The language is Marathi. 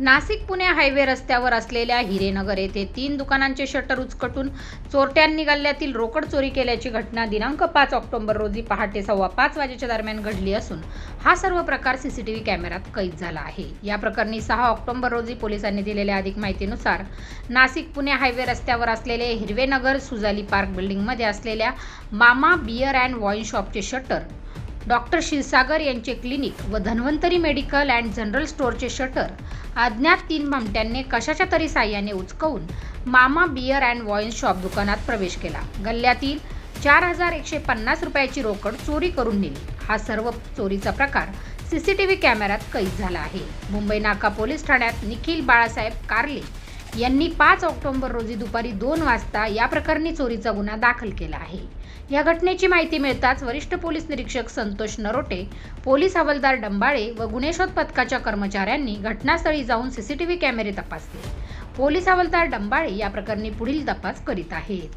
नाशिक पुणे हायवे रस्त्यावर असलेल्या हिरेनगर येथे तीन दुकानांचे शटर उचकटून चोरट्यांनी गल्ल्यातील रोकड चोरी केल्याची घटना दिनांक पाच ऑक्टोबर रोजी पहाटे सव्वा पाच वाजेच्या दरम्यान घडली असून हा सर्व प्रकार सीसीटीव्ही कॅमेऱ्यात कैद झाला आहे. या प्रकरणी सहा ऑक्टोबर रोजी पोलिसांनी दिलेल्या अधिक माहितीनुसार नाशिक पुणे हायवे रस्त्यावर असलेले हिरवेनगर सुजाली पार्क बिल्डिंगमध्ये असलेल्या मामा बियर अँड वाईन शॉपचे शटर डॉक्टर क्षीरसागर यांचे क्लिनिक व धन्वंतरी मेडिकल अँड जनरल स्टोअरचे शटर अज्ञात तीन भामट्यांनी कशाच्या तरी साह्याने उचकवून मामा बियर अँड वॉईन शॉप दुकानात प्रवेश केला. गल्ल्यातील चार हजार एकशे पन्नास रुपयाची रोकड चोरी करून नेली. हा सर्व चोरीचा प्रकार सीसीटीव्ही कॅमेऱ्यात कैद झाला आहे. मुंबई नाका पोलीस ठाण्यात निखिल बाळासाहेब कारले यांनी पाच ऑक्टोबर रोजी दुपारी दोन वाजता या प्रकरणी चोरीचा गुन्हा दाखल केला आहे. या घटनेची माहिती मिळताच वरिष्ठ पोलीस निरीक्षक संतोष नरोटे पोलीस हवालदार डंबाळे व गुन्हेशोध पथकाच्या कर्मचाऱ्यांनी घटनास्थळी जाऊन सीसीटीव्ही कॅमेरे तपासले. पोलीस हवालदार डंबाळे या प्रकरणी पुढील तपास करीत आहेत.